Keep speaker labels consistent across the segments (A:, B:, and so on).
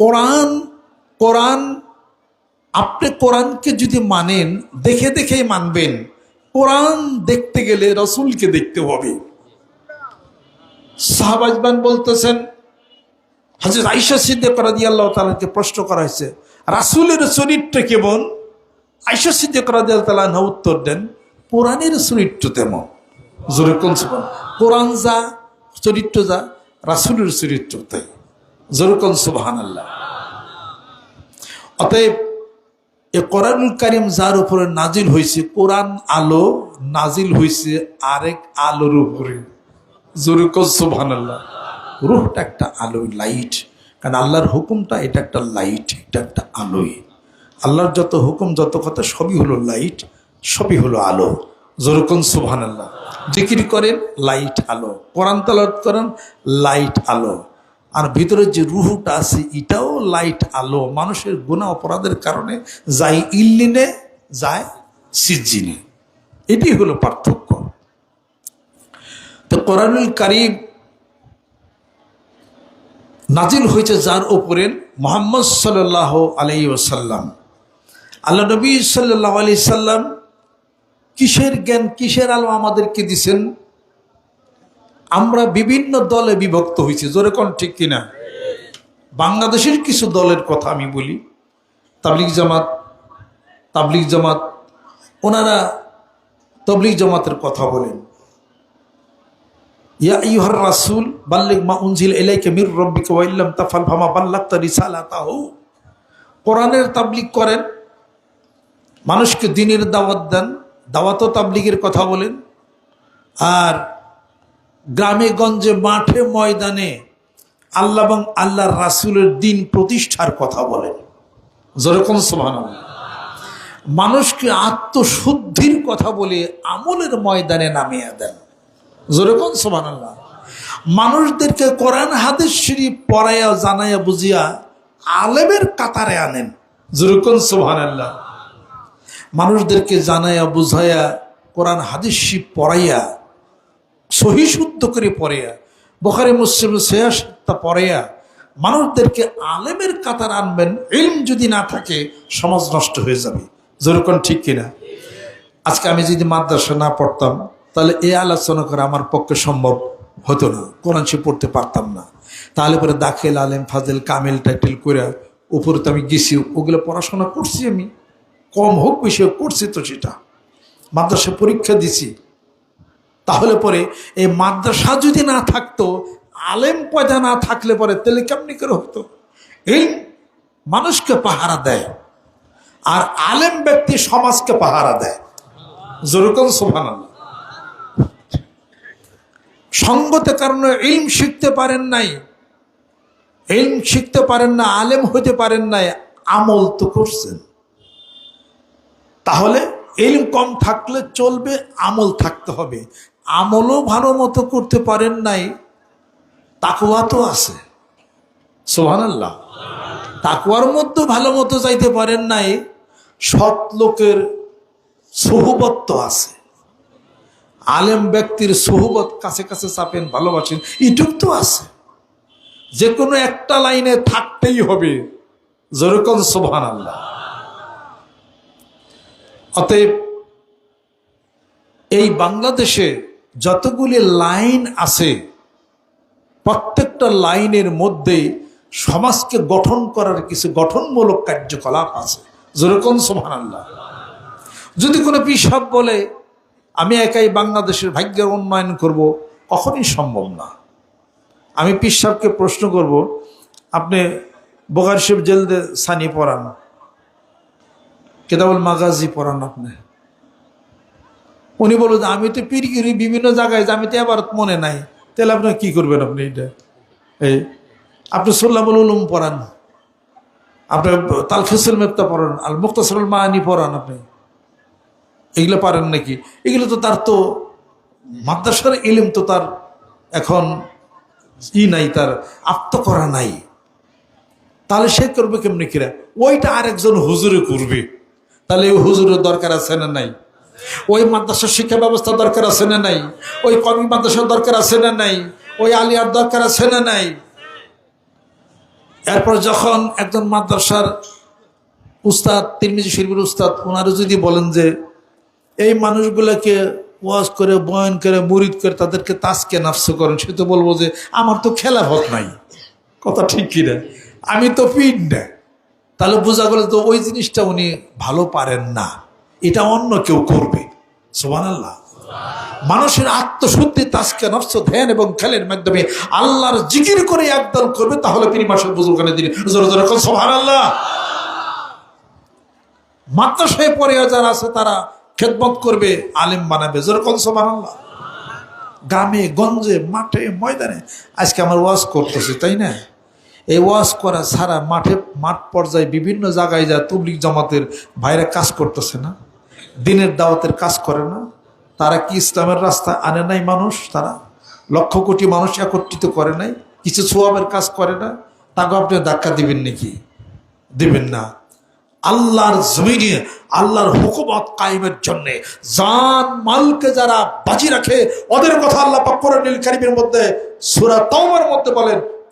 A: কোরআন কোরআন, আপনি কোরআনকে যদি মানেন, দেখে দেখেই মানবেন। কোরআন দেখতে গেলে রসুলকে দেখতে হবে। সাহাবাজবান বলতেছেন হাজর আইসা সিদ্দিক রাজি আল্লাহ তালাকে প্রশ্ন করা হয়েছে, রাসুলের চরিত্র কেমন? আইসা সিদ্দিক রাজি আল্লাহ তালা উত্তর দেন, কোরআনের চরিত্র তেমন। জোরে কোন কোরআন যা, চরিত্র যা, রাসুলের চরিত্র তাই। জোরে কোন সুবহান আল্লাহ অতএব এ কোরআনুল কারিম যার উপরে নাজিল হয়েছে কোরআন আলো নাজিল হয়েছে আরেক আলোর উপরে। জোরে কোন সুবহান আল্লাহ রুহটা একটা আলো লাইট। কারণ আল্লাহর হুকুমটা এটা একটা লাইট, এটা একটা আলোই আল্লাহর যত হুকুম, যত কথা সবই হলো লাইট, সবই হলো আলো। জোরকন সুবহান আল্লাহ জিকির করেন, লাইট আলো। কোরআন তালাত করেন, লাইট আলো। আর ভিতরের যে রুহুটা আছে, এটাও লাইট আলো। মানুষের গুণা অপরাধের কারণে যায় ইল্লিনে, যায় সিজিনে এটি হলো পার্থক্য। তো কোরআনুল কারিম নাজিল হয়েছে যার ওপরে মোহাম্মদ সাল্লাহ আলাই ওসাল্লাম আল্লাহ নবী সাল্লাহ আলি সাল্লাম কিসের জ্ঞান, কিসের আলো আমাদেরকে দিছেন? আমরা বিভিন্ন দলে বিভক্ত হয়েছি। জোরে কোন ঠিক কিনা? বাংলাদেশের কিছু দলের কথা আমি বলি। তাবলিগ জামাত তাবলিগ জামাত, ওনারা তবলিগ জামাতের কথা বলেন। ইয়া ইউহার রাসুল বাল্লিক মা উনজিল এলাইকে মির রব্বিকে ওয়াইল্লাম তাফাল ফামা বাল্লাক্তা রিসালাতাহু। কোরআনের তাবলিগ করেন, মানুষকে দিনের দাওয়াত দেন দাওয়াতও তাবলিগের কথা বলেন। আর গ্রামে গঞ্জে মাঠে ময়দানে আল্লাহ এবং আল্লাহর রাসুলের দিন প্রতিষ্ঠার কথা বলেন। যেরকম সোহান মানুষকে আত্মশুদ্ধির কথা বলে আমলের ময়দানে নামিয়ে দেন। যেরকম সোহান আল্লাহ মানুষদেরকে কোরআন, হাদিস শরীফ পড়াইয়া, জানাইয়া, বুঝিয়া আলেমের কাতারে আনেন। যেরকম সোহান আল্লাহ মানুষদেরকে জানাইয়া, বুঝাইয়া, কোরআন, হাদিস শরীফ পড়াইয়া সহি শুদ্ধ করে পড়াইয়া বোখারে, মুসলিম শেষ তা পড়াইয়া মানুষদেরকে আলেমের কাতার আনবেন, ইলম যদি না থাকে, সমাজ নষ্ট হয়ে যাবে। যেরকম ঠিক কিনা? আজকে আমি যদি মাদ্রাসা না পড়তাম, তাহলে এই আলোচনা করা আমার পক্ষে সম্ভব হতো না। কোরআন সে পড়তে পারতাম না। তাহলে পরে দাখিল, আলেম, ফাজেল, কামেল, টাইটেল করে উপরে তো আমি গেছি, ওগুলো পড়াশোনা করছি আমি। কম হোক বেশি হোক, করছি তো সেটা। মাদ্রাসা পরীক্ষা দিছি তাহলে পরে এই মাদ্রাসা যদি না থাকতো, আলেম পয়দা না থাকলে পরে তাহলে কেমনি করে হতো? এই মানুষকে পাহারা দেয়, আর আলেম ব্যক্তি সমাজকে পাহারা দেয়। যেরকম সোভান সঙ্গতে কারণে ইলম শিখতে পারেন নাই, ইলম শিখতে পারেন না, আলেম হতে পারেন নাই, আমল তো করছেন। তাহলে এলিম কম থাকলে চলবে, আমল থাকতে হবে। আমলও ভালো মতো করতে পারেন নাই তাকুয়া তো আছে। সোহান আল্লাহ তাকুয়ার মধ্যে ভালো মতো যাইতে পারেন নাই, সৎ লোকের সহুবত তো আছে। আলেম ব্যক্তির সহুবত কাছে কাছে চাপেন, ভালোবাসেন, এটুক তো আছে। যে কোনো একটা লাইনে থাকতেই হবে। যেরকম সোহান আল্লাহ অতএব এই বাংলাদেশে যতগুলি লাইন আছে, প্রত্যেকটা লাইনের মধ্যে সমাজকে গঠন করার কিছু গঠনমূলক কার্যকলাপ আছে। যেরকম সোহান আল্লাহ যদি কোনো পিসাব বলে, আমি একাই বাংলাদেশের ভাগ্যের উন্নয়ন করব কখনই সম্ভব না। আমি পিসাবকে প্রশ্ন করব, আপনি বোগার শিব জেলদে সানি পড়ান কেতাবুল মাগাজি পড়ান আপনি? উনি বলল যে, আমি তো পিরগিরি বিভিন্ন জায়গায় আমি তো এবার মনে নাই। তাহলে আপনার কি করবেন আপনি এটা? এই, আপনি সোল্লামুল উলুম পড়ান। আপনি তালফিসুল মেপ্তা পড়ান আল মুক্তাসরুল মাহানি পড়ান আপনি। এগুলো পারেন নাকি? এগুলো তো তার তো, মাদ্রাসার ইলিম তো তার এখন ই নাই, তার আত্মকরা নাই। তাহলে সে করবে কেমনি কিরা? ওইটা আরেকজন হুজুরে করবে। তাহলে হুজুরের দরকার আছে না নাই? ওই মাদ্রাসার শিক্ষা ব্যবস্থা দরকার আছে না নাই? ওই কমি মাদ্রাসার দরকার আছে না নাই? ওই আলিয়ার দরকার আছে না নাই? এরপর যখন একজন মাদ্রাসার উস্তাদ, তিরমিজি শরীফের উস্তাদ ওনারা যদি বলেন যে, এই মানুষগুলোকে ওয়াজ করে, বয়ন করে, মুরিদ করে, তাদেরকে তাসকে নাফস করেন, সে তো বলব যে, আমার তো খেলা খেলাফত নাই। কথা ঠিক কিনা আমি তো পিন না তাহলে বোঝা গেল তো ওই জিনিসটা উনি ভালো পারেন না। এটা অন্য কেউ করবে। সোমান আল্লাহ মানুষের আত্মশুদ্ধি তাসকে নফস, ধ্যান এবং খেলের মাধ্যমে আল্লাহর জিকির করে একদল করবে, তাহলে তিনি মাসের বুজুর্গানে দিন সোহান আল্লাহ মাদ্রাসায় পড়ে যারা আছে, তারা খেদমত করবে, আলেম বানাবে। যেরকম সোমান আল্লাহ গ্রামে, গঞ্জে, মাঠে, ময়দানে। আজকে আমার ওয়াজ করতেছি, তাই না? এই ওয়াজ করা ছাড়া মাঠে, মাঠ পর্যায়ে বিভিন্ন জায়গায় যা তবলিক জামাতের বাইরে কাজ করতেছে না। দিনের দাওয়াতের কাজ করে না। তারা কি ইসলামের রাস্তা আনে নাই মানুষ? তারা লক্ষ কোটি মানুষ একত্রিত করে নাই। কিছু সোয়াবের কাজ করে না। তাকে আপনি ধাক্কা দিবেন নাকি? দিবেন না। আল্লাহর জমিনে, আল্লাহর হুকুমত কায়েমের জন্য জান মালকে যারা বাজি রাখে, ওদের কথা আল্লাহ পাক কোরআনুল কারীমের মধ্যে, সুরা তাওবার মধ্যে বলেন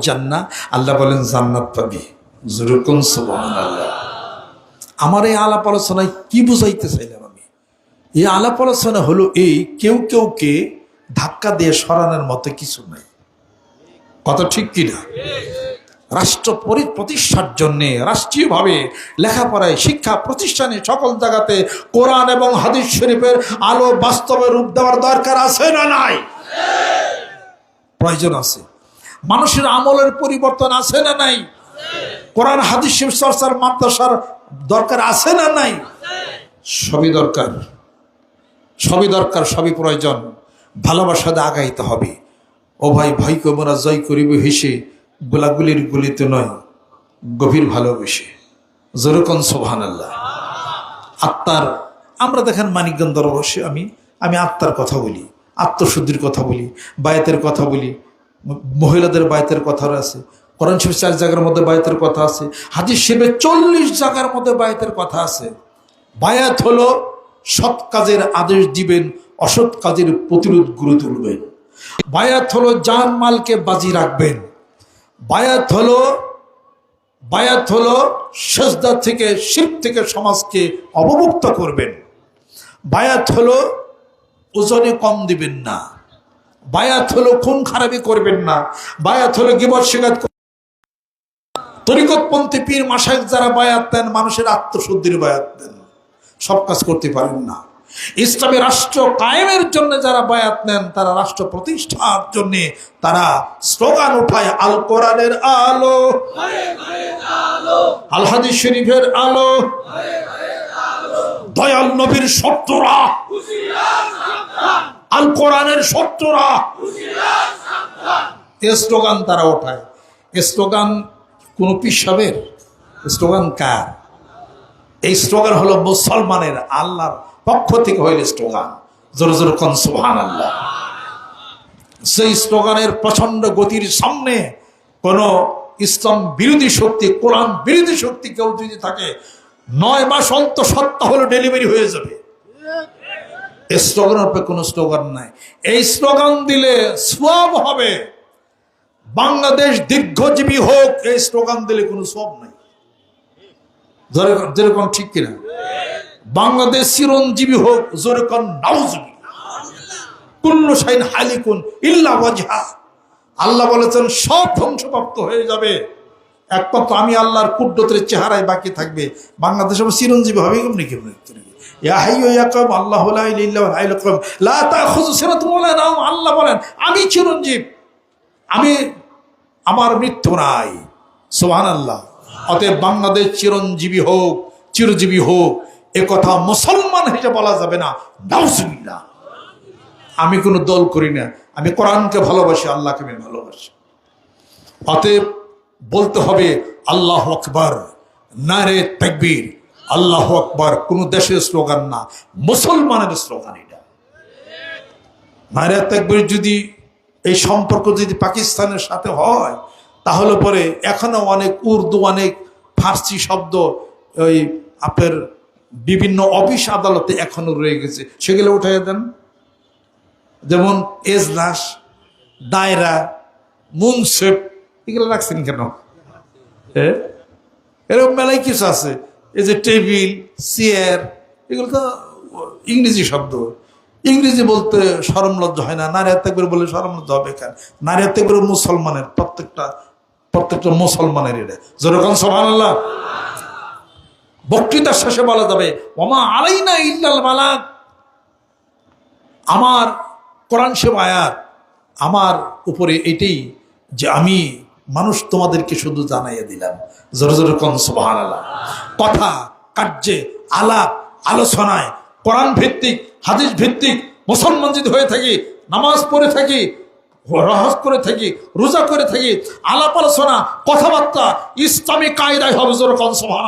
A: জান্না, আল্লাহ বলেন, জান্নাত পাবি। সুবহানাল্লাহ। আমার এই আলাপ আলোচনায় কি বুঝাইতে চাইলাম আমি? এই আলাপ আলোচনা হলো এই, কেউ কেউকে ধাক্কা দিয়ে সরানোর মতো কিছু নাই। কথা ঠিক কিনা? রাষ্ট্র পরি- প্রতিষ্ঠার জন্যে, রাষ্ট্রীয়ভাবে লেখাপড়ায়, শিক্ষা প্রতিষ্ঠানে সকল জায়গাতে কোরআন এবং হাদিস শরীফের আলো বাস্তবে রূপ দেওয়ার দরকার আছে না নাই? প্রয়োজন আছে। মানুষের আমলের পরিবর্তন আছে না নাই? কোরআন, হাদিস চর্চার মাদ্রাসার দরকার আছে না নাই? সবই দরকার। সবই দরকার, সবই প্রয়োজন। ভালোবাসাতে আগাইতে হবে। ও ভাই ভাইকে মোরা জয় করিব হেসে, গোলাগুলির গুলিতে নয়, গভীর ভালোবেসে। যেরকম সোহান আল্লাহ আত্মার, আমরা দেখেন মানিকগঞ্জ দরবর্ষে আমি আমি আত্মার কথা বলি, আত্মশুদ্ধির কথা বলি, বায়তের কথা বলি মহিলাদের বায়তের কথা আছে। কোরআন শরীফ চার জায়গার মধ্যে বায়তের কথা আছে। হাদিস শিবে চল্লিশ জায়গার মধ্যে বায়তের কথা আছে। বায়াত হলো সৎ কাজের আদেশ দিবেন, অসৎ কাজের প্রতিরোধ গড়ে তুলবেন। বায়াত হলো জান মালকে বাজি রাখবেন। বায়াত হলো বায়াত হলো সেজদা থেকে শিল্প থেকে সমাজকে অবমুক্ত করবেন। বায়াত হলো ওজনে কম দিবেন না। বায়াত হলো খুন খারাপি করবেন না। বায়াত হলো গিবত শিকাত তরিকতপন্থী পীর মাসায় যারা বায়াত দেন, মানুষের আত্মশুদ্ধির বায়াত দেন। সব কাজ করতে পারেন না। ইসলামী রাষ্ট্র কায়েমের জন্য যারা বায়াত নেন, তারা রাষ্ট্র প্রতিষ্ঠার জন্য তারা স্লোগান উঠায় আল কোরআনের আলো। আল হাদিস শরীফের আলো। দয়াল নবীর শত্রুরা আল কোরআনের শত্রুরা। স্লোগান তারা ওঠায়। স্লোগান কোন পিসাবের স্লোগান কার? এই স্লোগান হলো মুসলমানের আল্লাহর পক্ষ থেকে হইল স্লোগান। জোরে জোরে কন সুবহান আল্লাহ সেই স্লোগানের প্রচণ্ড গতির সামনে কোন ইসলাম বিরোধী শক্তি, কোরআন বিরোধী শক্তি কেউ যদি থাকে, নয় মাস অন্ত সত্তা হলো ডেলিভারি হয়ে যাবে। স্লোগানের উপরে কোনো স্লোগান নাই। এই স্লোগান দিলে সব হবে। বাংলাদেশ দীর্ঘজীবী হোক, এই স্লোগান দিলে কোনো সব নাই। যেরকম ঠিক কিনা? বাংলাদেশ চিরঞ্জীবী হোক যেরকম নাউজুবি কুল্লু সাইন হালিকুন ইল্লা আল্লাহ বলেছেন, সব ধ্বংসপ্রাপ্ত হয়ে যাবে। একমাত্র আমি আল্লাহর কুদ্রতের চেহারায় বাকি থাকবে। বাংলাদেশ চিরঞ্জীবী হবে কেমনি কেমনি? আল্লাহ বলেন, আমি চিরঞ্জীব, আমি, আমার মৃত্যু নাই। সোহান আল্লাহ অতএব বাংলাদেশ চিরঞ্জীবী হোক, চিরজীবী হোক, এ কথা মুসলমান হিসেবে বলা যাবে না। নাউজুবিল্লাহ। আমি কোনো দল করি না। আমি কোরআনকে ভালোবাসি, আল্লাহকে আমি ভালোবাসি। অতএব বলতে হবে, আল্লাহ আকবর, নারে তাকবীর। আল্লাহ আকবর, কোনো দেশের স্লোগান না, মুসলমানের স্লোগান এটা। নারে তাকবীর যদি এই সম্পর্ক যদি পাকিস্তানের সাথে হয়, তাহলে পরে এখনও অনেক উর্দু, অনেক ফার্সি শব্দ ওই আপনার বিভিন্ন অফিস আদালতে এখনও রয়ে গেছে। সেগুলো উঠাই দেন। যেমন এজলাস, দায়রা মুনসেপ এগুলো রাখছেন কেন? হ্যাঁ এরকম মেলায় কিছু আছে। এই যে টেবিল, চেয়ার, এগুলো তো ইংরেজি শব্দ। ইংরেজি বলতে লজ্জা হয় না। নারী হত্যা করে বলে লজ্জা হবে কেন? নারী হত্যা করে মুসলমানের, প্রত্যেকটা প্রত্যেকটা মুসলমানের এটা। যেরকম সোহান আল্লাহ বক্তৃতার শেষে বলা যাবে, ওমা আলাইনা ইল্লাল মালাক আমার কোরআন সেব আয়াত আমার উপরে এটাই যে আমি মানুষ তোমাদেরকে শুধু জানাইয়া দিলাম। জোরে জোরে সুবাহান আল্লাহ কথা, কার্যে, আলাপ, আলোচনায় কোরআন ভিত্তিক হাদিস ভিত্তিক মুসলমান যদি হয়ে থাকি, নামাজ পড়ে থাকি, রহস করে থাকি, রোজা করে থাকি, আলাপ আলোচনা, কথাবার্তা, ইসলামী কায়দায় হবে জোর কন সুবাহ